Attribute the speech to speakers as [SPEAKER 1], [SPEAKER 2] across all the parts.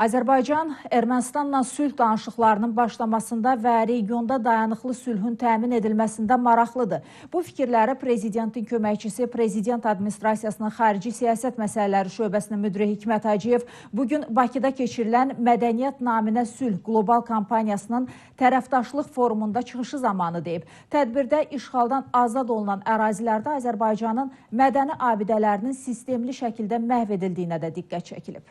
[SPEAKER 1] Azərbaycan Ermənistanla sülh danışıqlarının başlamasında və regionda dayanıqlı sülhün təmin edilməsində maraqlıdır. Bu fikirləri prezidentin köməkçisi, prezident administrasiyasının xarici siyasət məsələləri şöbəsinin müdiri Hikmət Hacıyev bugün Bakıda keçirilən Mədəniyyət naminə sülh qlobal kampaniyasının tərəfdaşlıq forumunda çıxışı zamanı deyib. Tədbirdə işğaldan azad olunan ərazilərdə Azərbaycanın mədəni abidələrinin sistemli şəkildə məhv edildiyinə də diqqət çəkilib.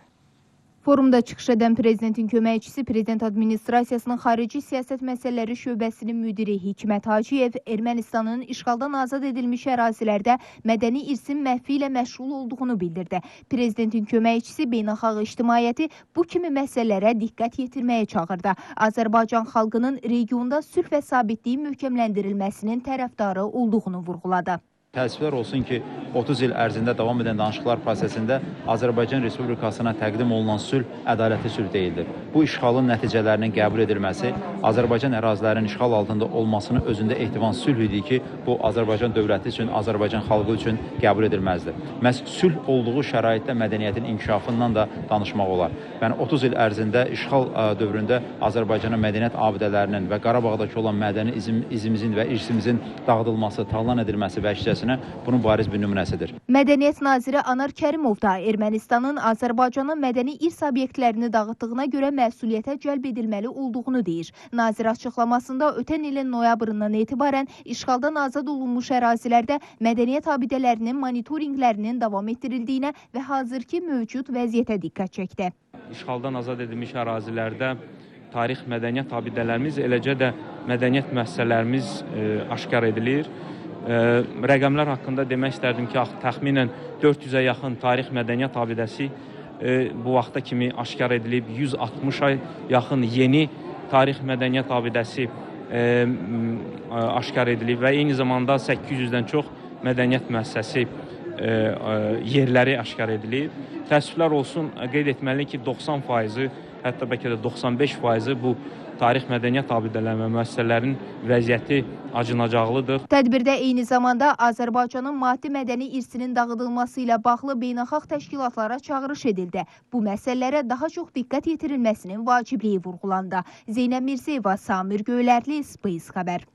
[SPEAKER 2] Forumda çıxış edən prezidentin köməkçisi, prezident administrasiyasının xarici siyasət məsələləri şöbəsinin müdiri Hikmət Hacıyev Ermənistanın işğaldan azad edilmiş ərazilərdə mədəni irsin məhvi ilə məşğul olduğunu bildirdi. Prezidentin köməkçisi beynəlxalq ictimaiyyəti bu kimi məsələlərə diqqət yetirməyə çağırdı. Azərbaycan xalqının regionda sülh və sabitliyin möhkəmləndirilməsinin tərəfdarı olduğunu vurğuladı.
[SPEAKER 3] Təəssüflər olsun ki, 30 il ərzində davam edən danışıqlar prosesində Azərbaycan Respublikasına təqdim olunan sülh ədalətli sülh deyildir. Bu işğalın nəticələrinin qəbul edilməsi Azərbaycan ərazilərinin işğal altında olmasını özündə ehtivan sülh idi ki, bu Azərbaycan dövləti üçün, Azərbaycan xalqı üçün qəbul edilməzdir. Məhz sülh olduğu şəraitdə mədəniyyətin inkişafından da danışmaq olar. Yəni 30 il ərzində işğal ə, dövründə Azərbaycanın mədəniyyət abidələrinin və Qarabağdakı olan mədəni izim, izimizin və irsimizin dağıdılması, talan edilməsi vəhdəsinə bunun bariz bir nümunəsidir.
[SPEAKER 2] Mədəniyyət naziri Anar Kərimov da Ermənistanın Azərbaycana mədəni irs obyektlərini dağıtdığına görə məsuliyyətə cəlb edilməli olduğunu deyir. Nazir açıqlamasında ötən ilin noyabrından etibarən işğaldan azad olunmuş ərazilərdə mədəniyyət abidələrinin monitorinqlərinin davam etdirildiyinə və hazırki mövcud vəziyyətə diqqət çəkdi.
[SPEAKER 4] İşğaldan azad edilmiş ərazilərdə tarix mədəniyyət abidələrimiz, eləcə də mədəniyyət müəssisələrimiz e, aşkar edilir. Rəqəmlər haqqında demək istərdim ki, təxminən 400-ə yaxın tarix mədəniyyət abidəsi e, bu vaxta kimi aşkar edilib. 160-a yaxın yeni tarix mədəniyyət abidəsi e, aşkar edilib və eyni zamanda 800-dən çox mədəniyyət müəssisəsi e, yerləri aşkar edilib. Təəssüflər olsun, qeyd etməliyik ki, 90 faizi, hətta bəlkə də 95 faizi bu tarix mədəniyyət abidələri və müəssisələrin vəziyyəti acınacaqlıdır.
[SPEAKER 2] Tədbirdə eyni zamanda Azərbaycanın maddi mədəni irsinin dağıdılması ilə bağlı beynəlxalq təşkilatlara çağırış edildi. Bu məsələlərə daha çox diqqət yetirilməsinin vacibliyi vurğulandı. Zeynəb Mirzəyeva, Samir Göylərli, Space xəbər.